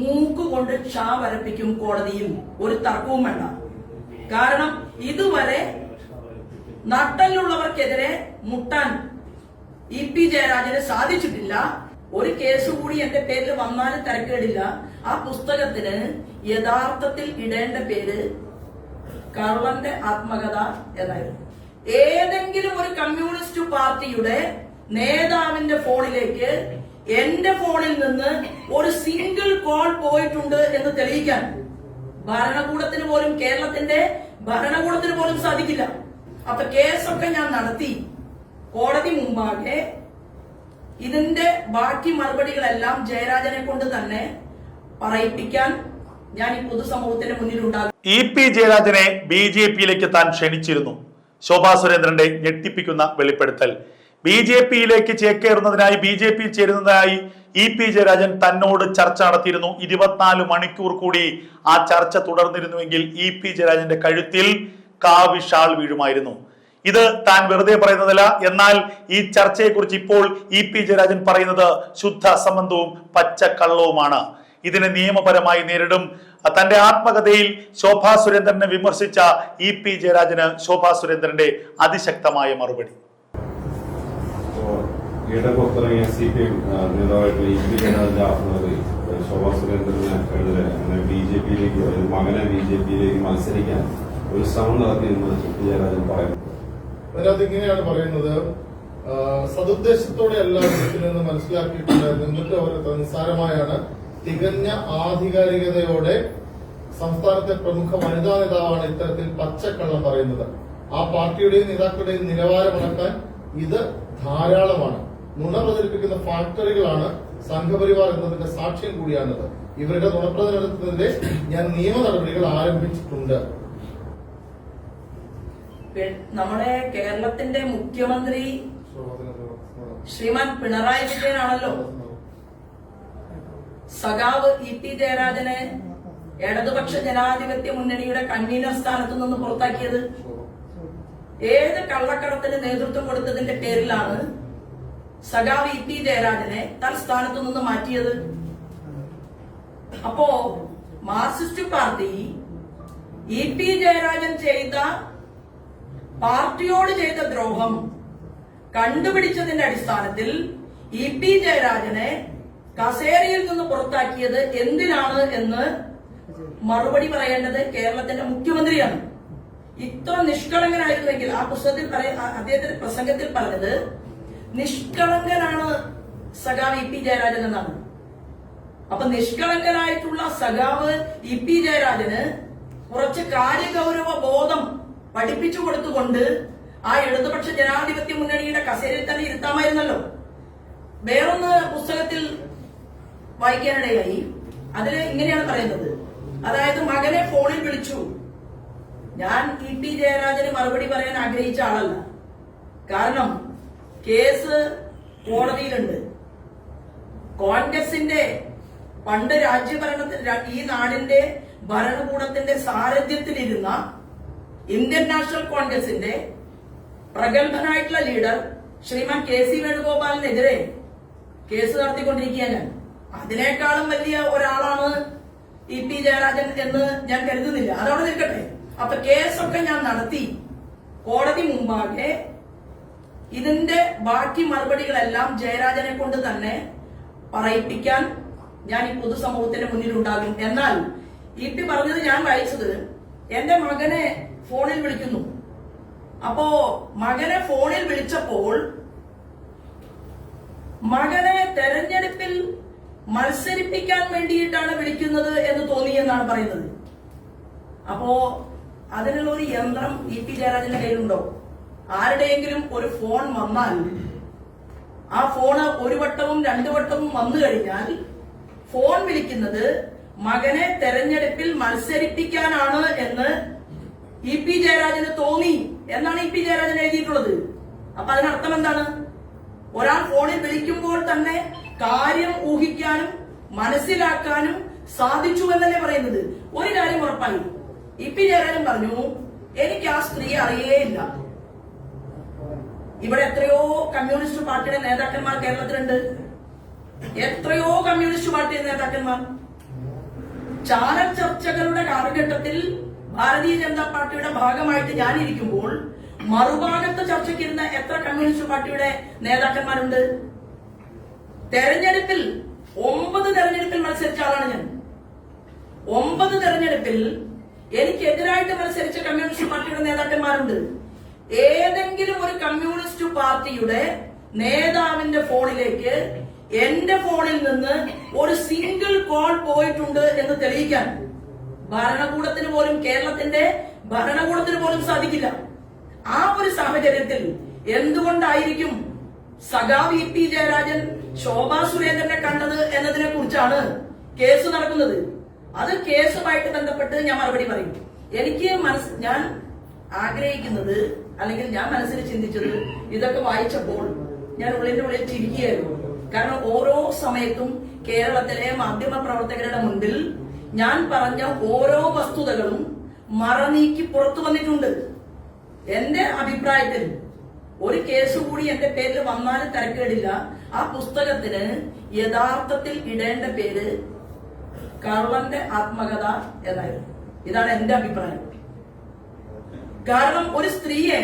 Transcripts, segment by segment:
മൂക്കുകൊണ്ട് ഷാ വരപ്പിക്കും കോടതിയിൽ ഒരു തർക്കവും വേണ്ട. കാരണം ഇതുവരെ നട്ടലുള്ളവർക്കെതിരെ മുട്ടാൻ ഇ പി ജയരാജന് സാധിച്ചിട്ടില്ല. ഒരു കേസ് കൂടി എന്റെ പേരിൽ വന്നാലും തിരക്കേടില്ല. ആ പുസ്തകത്തിന് യഥാർത്ഥത്തിൽ ഇടേണ്ട പേര് കള്ളന്റെ ആത്മകഥ എന്നായിരുന്നു. ഏതെങ്കിലും ഒരു കമ്മ്യൂണിസ്റ്റ് പാർട്ടിയുടെ നേതാവിന്റെ ഫോണിലേക്ക് എന്റെ ഫോണിൽ നിന്ന് ഒരു സിംഗിൾ കോൾ പോയിട്ടുണ്ട് എന്ന് തെളിയിക്കാൻ ഭരണകൂടത്തിന് പോലും കേരളത്തിന്റെ ഭരണകൂടത്തിന് പോലും സാധിക്കില്ല. അപ്പൊ കേസൊക്കെ ഞാൻ നടത്തി. കോടതി മുമ്പാകെ ഇതിന്റെ ബാക്കി മറുപടികളെല്ലാം ജയരാജനെ കൊണ്ട് തന്നെ പറയിപ്പിക്കാൻ ഞാൻ ഈ പൊതുസമൂഹത്തിന്റെ മുന്നിലുണ്ടാകും ഇ പി ജയരാജനെ ബി ജെ പിയിലേക്ക് താൻ ക്ഷണിച്ചിരുന്നു. ശോഭാ സുരേന്ദ്രന്റെ ഞെട്ടിപ്പിക്കുന്ന വെളിപ്പെടുത്തൽ. ബി ജെ പിയിലേക്ക് ചേക്കേറുന്നതിനായി ബി ജെ പിയിൽ ചേരുന്നതിനായി ഇ പി ജയരാജൻ തന്നോട് ചർച്ച നടത്തിയിരുന്നു. ഇരുപത്തിനാല് മണിക്കൂർ കൂടി ആ ചർച്ച തുടർന്നിരുന്നുവെങ്കിൽ ഇ പി ജയരാജന്റെ കഴുത്തിൽ കാവിഷാൾ വീഴുമായിരുന്നു. ഇത് താൻ വെറുതെ പറയുന്നതല്ല. എന്നാൽ ഈ ചർച്ചയെക്കുറിച്ച് ഇപ്പോൾ ഇ പി ജയരാജൻ പറയുന്നത് ശുദ്ധ അസംബന്ധവും പച്ചക്കള്ളവുമാണ്. ഇതിനെ നിയമപരമായി നേരിടും. തന്റെ ആത്മകഥയിൽ ശോഭാ സുരേന്ദ്രനെ വിമർശിച്ച ഇ പി ജയരാജന് ശോഭാ സുരേന്ദ്രന്റെ അതിശക്തമായ മറുപടി. ഈയിടെ പുറത്തിറങ്ങിയ സി പി എം നേതാവായിട്ടുള്ള ഇ പി ജയരാജന്റെ ആത്മഹത്യ ശോഭാ സുരേന്ദ്രന് എതിരെ അങ്ങനെ ബി ജെ പിയിലേക്ക് മകനെ ബി ജെ പിയിലേക്ക് മത്സരിക്കാൻ ഒരു ശ്രമം നടത്തിയിരുന്നത് ശക്തി ജയരാജൻ പറയുന്നു. അതിനകത്ത് ഇങ്ങനെയാണ് പറയുന്നത് സതുദ്ദേശത്തോടെ അല്ല നിന്ന് മനസ്സിലാക്കിയിട്ടുണ്ടായിരുന്നു എന്നിട്ട് അവർ നിസ്സാരമായാണ് തികഞ്ഞ ആധികാരികതയോടെ സംസ്ഥാനത്തെ പ്രമുഖ വനിതാ നേതാവാണ് ഇത്തരത്തിൽ പച്ചക്കള്ളം പറയുന്നത്. ആ പാർട്ടിയുടെയും നേതാക്കളുടെയും നിലവാരമളക്കാൻ ഇത് ധാരാളമാണ്. നുണ പ്രചരിപ്പിക്കുന്ന ഫാക്ടറികളാണ് സംഘപരിവാർ എന്നതിന്റെ സാക്ഷ്യം കൂടിയാണിത്. ഇവരുടെ നുണപ്രചരണത്തിനെതിരെ ഞാൻ നിയമ നടപടികൾ ആരംഭിച്ചിട്ടുണ്ട്. നമ്മുടെ കേരളത്തിന്റെ മുഖ്യമന്ത്രി ശ്രീമാൻ പിണറായി വിജയനാണല്ലോ. സഖാവ് ഇ പി ജയരാജനെ ഇടതുപക്ഷ ജനാധിപത്യ മുന്നണിയുടെ കൺവീനർ സ്ഥാനത്ത് നിന്ന് പുറത്താക്കിയത്? ഏത് കള്ളക്കടത്തിന് നേതൃത്വം കൊടുത്തതിന്റെ പേരിലാണ് സഖാവ് ഇ പി ജയരാജനെ തൽസ്ഥാനത്ത് നിന്ന് മാറ്റിയത്? അപ്പോ Marxist party E P Jayarajan ചെയ്ത പാർട്ടിയോട് ചെയ്ത ദ്രോഹം കണ്ടുപിടിച്ചതിന്റെ അടിസ്ഥാനത്തിൽ ഇ പി ജയരാജനെ കസേരയിൽ നിന്ന് പുറത്താക്കിയത് എന്തിനാണ് എന്ന് മറുപടി പറയേണ്ടത് കേരളത്തിന്റെ മുഖ്യമന്ത്രിയാണ്. ഇത്ര നിഷ്കളങ്കനായിരുന്നെങ്കിൽ ആ പുസ്തകത്തിൽ അദ്ദേഹത്തിന്റെ പ്രസംഗത്തിൽ പറഞ്ഞത് നിഷ്കളങ്കനാണ് സഖാവ് ഇ പി ജയരാജൻ എന്നാണ്. അപ്പൊ നിഷ്കളങ്കനായിട്ടുള്ള സഖാവ് ഇ പി ജയരാജന് കുറച്ച് കാര്യഗൗരവ ബോധം പഠിപ്പിച്ചു കൊടുത്തുകൊണ്ട് ആ ഇടതുപക്ഷ ജനാധിപത്യ മുന്നണിയുടെ കസേരയിൽ തന്നെ ഇരുത്താമായിരുന്നല്ലോ. വേറൊന്ന് പുസ്തകത്തിൽ വായിക്കാനിടയായി. അതിൽ ഇങ്ങനെയാണ് പറയുന്നത്. അതായത് മകനെ ഫോണിൽ വിളിച്ചു. ഞാൻ ഇ പി ജയരാജന് മറുപടി പറയാൻ ആഗ്രഹിച്ച ആളല്ല. കാരണം കേസ് കോടതിയിലുണ്ട്. കോൺഗ്രസിന്റെ പണ്ട് രാജ്യഭരണത്തിൽ ഈ നാടിന്റെ ഭരണകൂടത്തിന്റെ സാരഥ്യത്തിലിരുന്ന ഇന്ത്യൻ നാഷണൽ കോൺഗ്രസിന്റെ പ്രഗത്ഭനായിട്ടുള്ള ലീഡർ ശ്രീമാൻ കെ സി വേണുഗോപാലിനെതിരെ കേസ് നടത്തിക്കൊണ്ടിരിക്കുകയാണ്. അതിനേക്കാളും വലിയ ഒരാളാണ് ഇ പി ജയരാജൻ എന്ന് ഞാൻ കരുതുന്നില്ല. അതവിടെ നിൽക്കട്ടെ. അപ്പൊ കേസൊക്കെ ഞാൻ നടത്തി. കോടതി മുമ്പാകെ ഇതിന്റെ ബാക്കി മറുപടികളെല്ലാം ജയരാജനെ കൊണ്ട് തന്നെ പറയിപ്പിക്കാൻ ഞാൻ ഈ പൊതുസമൂഹത്തിന്റെ മുന്നിൽ ഉണ്ടാകും എന്നാൽ ഇ പി പറഞ്ഞത് ഞാൻ വായിച്ചത് എന്റെ മകനെ ഫോണിൽ വിളിക്കുന്നു. അപ്പോ മകനെ ഫോണിൽ വിളിച്ചപ്പോൾ മകനെ തെരഞ്ഞെടുപ്പിൽ മത്സരിപ്പിക്കാൻ വേണ്ടിയിട്ടാണ് വിളിക്കുന്നത് എന്ന് തോന്നി എന്നാണ് പറയുന്നത്. അപ്പോ അതിനുള്ള ഒരു യന്ത്രം ഇ പി ജയരാജന്റെ കയ്യിലുണ്ടോ? ആരുടെയെങ്കിലും ഒരു ഫോൺ വന്നാൽ ആ ഫോണ് ഒരു വട്ടവും രണ്ടു വട്ടവും വന്നു കഴിഞ്ഞാൽ ഫോൺ വിളിക്കുന്നത് മകനെ തെരഞ്ഞെടുപ്പിൽ മത്സരിപ്പിക്കാനാണ് എന്ന് ഇ പി ജയരാജന് തോന്നി എന്നാണ് ഇ പി ജയരാജൻ എഴുതിയിട്ടുള്ളത്. അപ്പൊ അതിനർത്ഥം എന്താണ്? ഒരാൾ ഫോണിൽ വിളിക്കുമ്പോൾ തന്നെ കാര്യം ഊഹിക്കാനും മനസ്സിലാക്കാനും സാധിച്ചു എന്നല്ലേ പറയുന്നത്. ഒരു കാര്യം ഉറപ്പായി. ഇ പി ജയരാജൻ പറഞ്ഞു എനിക്ക് ആ സ്ത്രീ അറിയേയില്ല. ഇവിടെ എത്രയോ കമ്മ്യൂണിസ്റ്റ് പാർട്ടിയുടെ നേതാക്കന്മാർ കേരളത്തിലുണ്ട്. എത്രയോ കമ്മ്യൂണിസ്റ്റ് പാർട്ടിയുടെ നേതാക്കന്മാർ. ചാനൽ ചർച്ചകളുടെ കാലഘട്ടത്തിൽ ഭാരതീയ ജനതാ പാർട്ടിയുടെ ഭാഗമായിട്ട് ഞാനിരിക്കുമ്പോൾ മറുഭാഗത്ത് ചർച്ചയ്ക്കിരുന്ന എത്ര കമ്മ്യൂണിസ്റ്റ് പാർട്ടിയുടെ നേതാക്കന്മാരുണ്ട്? തെരഞ്ഞെടുപ്പിൽ ഒമ്പത് തെരഞ്ഞെടുപ്പിൽ മത്സരിച്ച ആളാണ് ഞാൻ. ഒമ്പത് തെരഞ്ഞെടുപ്പിൽ എനിക്കെതിരായിട്ട് മത്സരിച്ച കമ്മ്യൂണിസ്റ്റ് പാർട്ടിയുടെ നേതാക്കന്മാരുണ്ട്. ഏതെങ്കിലും ഒരു കമ്മ്യൂണിസ്റ്റ് പാർട്ടിയുടെ നേതാവിന്റെ ഫോണിലേക്ക് എന്റെ ഫോണിൽ നിന്ന് ഒരു സിംഗിൾ കോൾ പോയിട്ടുണ്ട് എന്ന് തെളിയിക്കാൻ ഭരണകൂടത്തിന് പോലും കേരളത്തിന്റെ ഭരണകൂടത്തിന് പോലും സാധിക്കില്ല. ആ ഒരു സാഹചര്യത്തിൽ എന്തുകൊണ്ടായിരിക്കും സഖാവ് ഇ പി ജയരാജൻ ശോഭാ സുരേന്ദ്രനെ കണ്ടത് എന്നതിനെ കുറിച്ചാണ് കേസ് നടക്കുന്നത്. അത് കേസുമായിട്ട് ബന്ധപ്പെട്ട് ഞാൻ മറുപടി പറയും. എനിക്ക് ഞാൻ ആഗ്രഹിക്കുന്നത് അല്ലെങ്കിൽ ഞാൻ മനസ്സിൽ ചിന്തിച്ചത് ഇതൊക്കെ വായിച്ചപ്പോൾ ഞാൻ ഉള്ളിന്റെ ഉള്ളിൽ ചിരിക്കുകയായിരുന്നു. കാരണം ഓരോ സമയത്തും കേരളത്തിലെ മാധ്യമ പ്രവർത്തകരുടെ മുൻപിൽ ഞാൻ പറഞ്ഞ ഓരോ വസ്തുതകളും മറനീക്കി പുറത്തു വന്നിട്ടുണ്ട്. എന്റെ അഭിപ്രായത്തിൽ ഒരു കേസ് കൂടി എന്റെ പേരിൽ വന്നാൽ തിരക്കേടില്ല. ആ പുസ്തകത്തിന് യഥാർത്ഥത്തിൽ ഇടേണ്ട പേര് കർളന്റെ ആത്മകഥ എന്നായിരുന്നു. ഇതാണ് എന്റെ അഭിപ്രായം. കാരണം ഒരു സ്ത്രീയെ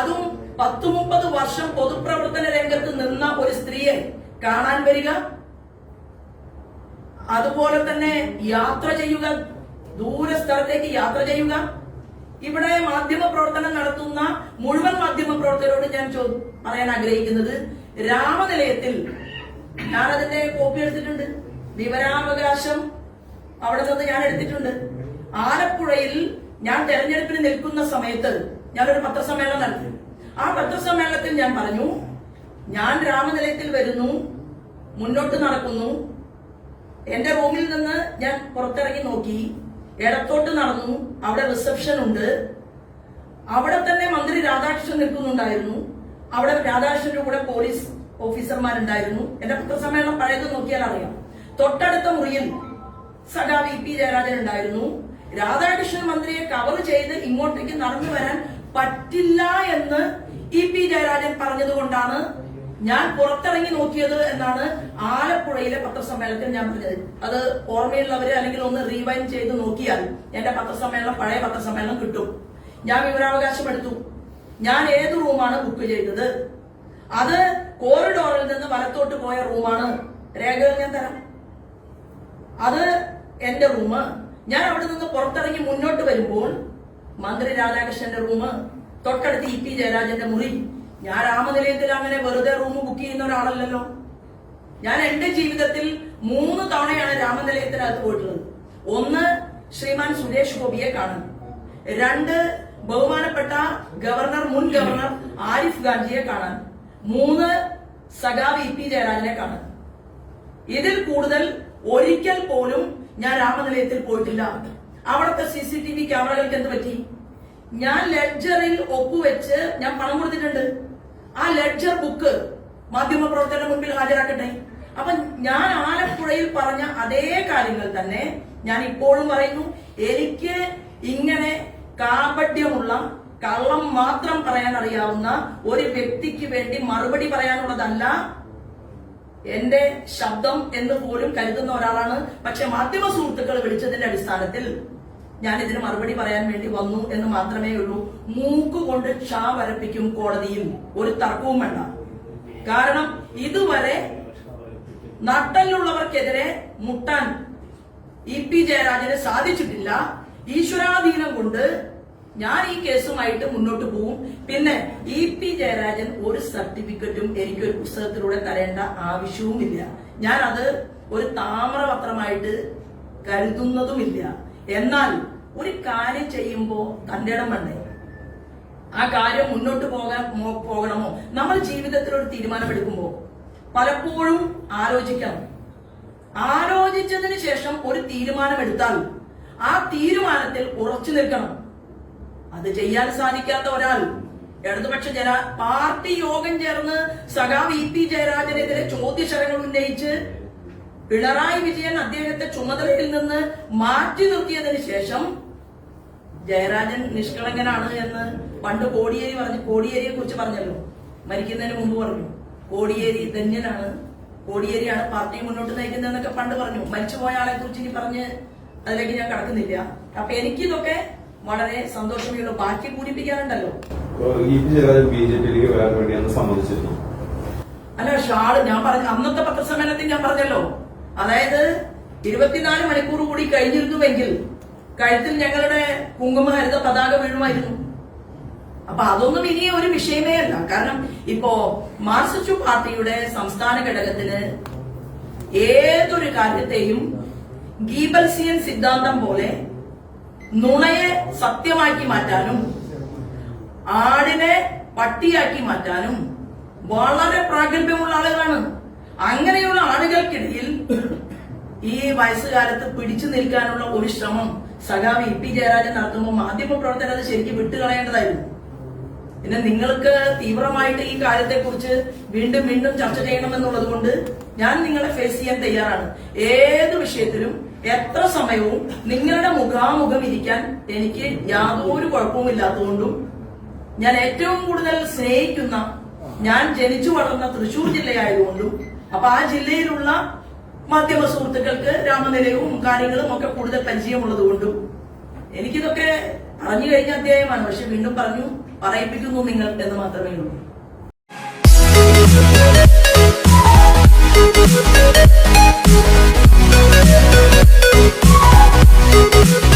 അതും പത്തു മുപ്പത് വർഷം പൊതുപ്രവർത്തന രംഗത്ത് നിന്ന ഒരു സ്ത്രീയെ കാണാൻ വരിക. അതുപോലെ തന്നെ യാത്ര ചെയ്യുക ദൂര സ്ഥലത്തേക്ക് യാത്ര ചെയ്യുക. ഇവിടെ മാധ്യമ പ്രവർത്തനം നടത്തുന്ന മുഴുവൻ മാധ്യമ പ്രവർത്തകരോട് ഞാൻ പറയാൻ ആഗ്രഹിക്കുന്നത് രാമനിലയത്തിൽ ഞാൻ അതിന്റെ കോപ്പി എടുത്തിട്ടുണ്ട്. വിവരാവകാശം അവിടെ നിന്ന് ഞാൻ എടുത്തിട്ടുണ്ട്. ആലപ്പുഴയിൽ ഞാൻ തെരഞ്ഞെടുപ്പിന് നിൽക്കുന്ന സമയത്ത് ഞാനൊരു പത്രസമ്മേളനം നടത്തി. ആ പത്രസമ്മേളനത്തിൽ ഞാൻ പറഞ്ഞു ഞാൻ രാമനിലയത്തിൽ വരുന്നു മുന്നോട്ട് നടക്കുന്നു. എന്റെ റൂമിൽ നിന്ന് ഞാൻ പുറത്തിറങ്ങി നോക്കി. ഇടത്തോട്ട് നടന്നു. അവിടെ റിസപ്ഷൻ ഉണ്ട്. അവിടെ തന്നെ മന്ത്രി രാധാകൃഷ്ണൻ നിൽക്കുന്നുണ്ടായിരുന്നു. അവിടെ രാധാകൃഷ്ണന്റെ കൂടെ പോലീസ് ഓഫീസർമാരുണ്ടായിരുന്നു. എന്റെ പത്രസമ്മേളനം പഴയത് നോക്കിയാൽ അറിയാം തൊട്ടടുത്ത മുറിയിൽ സഖാ വി പി ജയരാജൻ ഉണ്ടായിരുന്നു. രാധാകൃഷ്ണൻ മന്ത്രിയെ കവർ ചെയ്ത് ഇങ്ങോട്ടേക്ക് നടന്നു വരാൻ പറ്റില്ല എന്ന് ഇ പി ജയരാജൻ പറഞ്ഞതുകൊണ്ടാണ് ഞാൻ പുറത്തിറങ്ങി നോക്കിയത് എന്നാണ് ആലപ്പുഴയിലെ പത്രസമ്മേളനത്തിൽ ഞാൻ പറഞ്ഞത്. അത് ഓർമ്മയുള്ളവര് അല്ലെങ്കിൽ ഒന്ന് റീവൈൻഡ് ചെയ്ത് നോക്കിയാൽ എന്റെ പത്രസമ്മേളനം പഴയ പത്രസമ്മേളനം കിട്ടും. ഞാൻ വിവരാവകാശം എടുത്തു ഞാൻ ഏത് റൂമാണ് ബുക്ക് ചെയ്തത്? അത് കോറിഡോറിൽ നിന്ന് വലത്തോട്ട് പോയ റൂമാണ്. രേഖകൾ ഞാൻ തരാം. അത് എന്റെ റൂം ഞാൻ അവിടെ നിന്ന് പുറത്തിറങ്ങി മുന്നോട്ട് വരുമ്പോൾ മന്ത്രി രാധാകൃഷ്ണന്റെ റൂം തൊട്ടടുത്ത് ഇ പി ജയരാജന്റെ മുറി. ഞാൻ രാമനിലയത്തിൽ അങ്ങനെ വെറുതെ റൂം ബുക്ക് ചെയ്യുന്ന ഒരാളല്ലല്ലോ. ഞാൻ എന്റെ ജീവിതത്തിൽ മൂന്ന് തവണയാണ് രാമനിലയത്തിനകത്ത് പോയിട്ടുള്ളത്. ഒന്ന് ശ്രീമാൻ സുരേഷ് ഗോപിയെ കാണാൻ. രണ്ട് ബഹുമാനപ്പെട്ട ഗവർണർ മുൻ ഗവർണർ ആരിഫ് ഗാന്ധിയെ കാണാൻ. മൂന്ന് സഖാവ് ഇ പി ജയരാജനെ കാണാൻ. ഇതിൽ കൂടുതൽ ഒരിക്കൽ പോലും ഞാൻ രാമനിലയത്തിൽ പോയിട്ടില്ല. അവിടുത്തെ സി സി ടി വി ക്യാമറകൾക്ക് എന്ത് പറ്റി? ഞാൻ ലെഡ്ജറിൽ ഒപ്പുവെച്ച് ഞാൻ പണം കൊടുത്തിട്ടുണ്ട്. ആ ലെഡ്ജർ ബുക്ക് മാധ്യമപ്രവർത്തകരുടെ മുമ്പിൽ ഹാജരാക്കട്ടെ. അപ്പൊ ഞാൻ ആലപ്പുഴയിൽ പറഞ്ഞ അതേ കാര്യങ്ങൾ തന്നെ ഞാൻ ഇപ്പോഴും പറയുന്നു. എനിക്ക് ഇങ്ങനെ കാപട്യമുള്ള കള്ളം മാത്രം പറയാൻ അറിയാവുന്ന ഒരു വ്യക്തിക്ക് വേണ്ടി മറുപടി പറയാനുള്ളതല്ല എന്റെ ശബ്ദം എന്ന് പോലും കരുതുന്ന ഒരാളാണ്. പക്ഷെ മാധ്യമ സുഹൃത്തുക്കൾ വിളിച്ചതിന്റെ അടിസ്ഥാനത്തിൽ ഞാൻ ഇതിന് മറുപടി പറയാൻ വേണ്ടി വന്നു എന്ന് മാത്രമേ ഉള്ളൂ. മൂക്കുകൊണ്ട് ക്ഷാ വരപ്പിക്കും കോടതിയിൽ ഒരു തർക്കവും വേണ്ട. കാരണം ഇതുവരെ നട്ടലുള്ളവർക്കെതിരെ മുട്ടാൻ ഇ പി ജയരാജന് സാധിച്ചിട്ടില്ല. ഈശ്വരാധീനം കൊണ്ട് ഞാൻ ഈ കേസുമായിട്ട് മുന്നോട്ട് പോവും. പിന്നെ ഇ പി ജയരാജൻ ഒരു സർട്ടിഫിക്കറ്റും എനിക്ക് ഒരു പുസ്തകത്തിലൂടെ തരേണ്ട ആവശ്യവുമില്ല. ഞാൻ അത് ഒരു താമരപത്രമായിട്ട് കരുതുന്നതുമില്ല. എന്നാൽ ഒരു കാര്യം ചെയ്യുമ്പോൾ തന്റെ വേണ്ടേ? ആ കാര്യം മുന്നോട്ട് പോകാൻ പോകണമോ? നമ്മൾ ജീവിതത്തിൽ ഒരു തീരുമാനമെടുക്കുമ്പോൾ പലപ്പോഴും ആലോചിക്കണം ആലോചിച്ചതിന് ശേഷം ഒരു തീരുമാനമെടുത്താൽ ആ തീരുമാനത്തിൽ ഉറച്ചു നിൽക്കണം. അത് ചെയ്യാൻ സാധിക്കാത്ത ഒരാൾ. ഇടതുപക്ഷ ജന പാർട്ടി യോഗം ചേർന്ന് സഖാവ് ഇ പി ജയരാജനെതിരെ ചോദ്യശരങ്ങൾ ഉന്നയിച്ച് പിണറായി വിജയൻ അദ്ദേഹത്തെ ചുമതലയിൽ നിന്ന് മാറ്റി നിർത്തിയതിനു ശേഷം ജയരാജൻ നിഷ്കളങ്കനാണ് എന്ന് പണ്ട് കോടിയേരി പറഞ്ഞു കോടിയേരിയെ കുറിച്ച് പറഞ്ഞല്ലോ. മരിക്കുന്നതിന് മുമ്പ് പറഞ്ഞു. കോടിയേരി ധന്യനാണ്. കോടിയേരിയാണ് പാർട്ടി മുന്നോട്ട് നയിക്കുന്നതെന്നൊക്കെ പണ്ട് പറഞ്ഞു. മരിച്ചുപോയ ആളെ കുറിച്ച് ഇനി പറഞ്ഞ് അതിലേക്ക് ഞാൻ കടക്കുന്നില്ല. അപ്പൊ എനിക്കിതൊക്കെ വളരെ സന്തോഷമുള്ള ബാക്കി പൂരിപ്പിക്കാറുണ്ടല്ലോ E P Jayarajan B J പിയിലേക്ക് വരാൻ വേണ്ടി അന്ന് സമ്മതിച്ചിരുന്നു. അല്ല ഷാൾ ഞാൻ പറഞ്ഞ അന്നത്തെ പത്രസമ്മേളനത്തിൽ ഞാൻ പറഞ്ഞല്ലോ. അതായത് ഇരുപത്തിനാല് മണിക്കൂർ കൂടി കഴിഞ്ഞിരുന്നുവെങ്കിൽ കഴുത്തിൽ ഞങ്ങളുടെ കുങ്കുമഹരിത പതാക വീഴുമായിരുന്നു. അപ്പൊ അതൊന്നും ഇനി ഒരു വിഷയമേ അല്ല. കാരണം ഇപ്പോ മാർസിച്ചു പാർട്ടിയുടെ സംസ്ഥാന ഘടകത്തിന് ഏതൊരു കാര്യത്തെയും ഗീബൽസിയൻ സിദ്ധാന്തം പോലെ നുണയെ സത്യമാക്കി മാറ്റാനും ആടിനെ പട്ടിയാക്കി മാറ്റാനും വളരെ പ്രാഗൽഭ്യമുള്ള ആളുകളാണ്. അങ്ങനെയുള്ള ആളുകൾക്കിടയിൽ ഈ വയസ്സുകാലത്ത് പിടിച്ചു നിൽക്കാനുള്ള ഒരു ശ്രമം സഖാവ് ഇ പി ജയരാജൻ നടത്തുമ്പോൾ മാധ്യമ പ്രവർത്തകർ അത് ശരിക്കും വിട്ടുകളയേണ്ടതായിരുന്നു. പിന്നെ നിങ്ങൾക്ക് തീവ്രമായിട്ട് ഈ കാര്യത്തെക്കുറിച്ച് വീണ്ടും വീണ്ടും ചർച്ച ചെയ്യണമെന്നുള്ളത് കൊണ്ട് ഞാൻ നിങ്ങളെ ഫേസ് ചെയ്യാൻ തയ്യാറാണ്. ഏത് വിഷയത്തിലും എത്ര സമയവും നിങ്ങളുടെ മുഖാമുഖം ഇരിക്കാൻ എനിക്ക് യാതൊരു കുഴപ്പവുമില്ലാത്തതുകൊണ്ടും ഞാൻ ഏറ്റവും കൂടുതൽ സ്നേഹിക്കുന്ന ഞാൻ ജനിച്ചു വളർന്ന തൃശൂർ ജില്ലയായതുകൊണ്ടും അപ്പൊ ആ ജില്ലയിലുള്ള മാധ്യമ സുഹൃത്തുക്കൾക്ക് രാമനിലയവും കാര്യങ്ങളും ഒക്കെ കൂടുതൽ പരിചയമുള്ളത് കൊണ്ടും എനിക്കിതൊക്കെ പറഞ്ഞു കഴിഞ്ഞ അധ്യായമാണ് പക്ഷെ വീണ്ടും പറഞ്ഞു പറയിപ്പിക്കുന്നു നിങ്ങൾ എന്ന് മാത്രമേ ഉള്ളൂ Thank you. Thank you.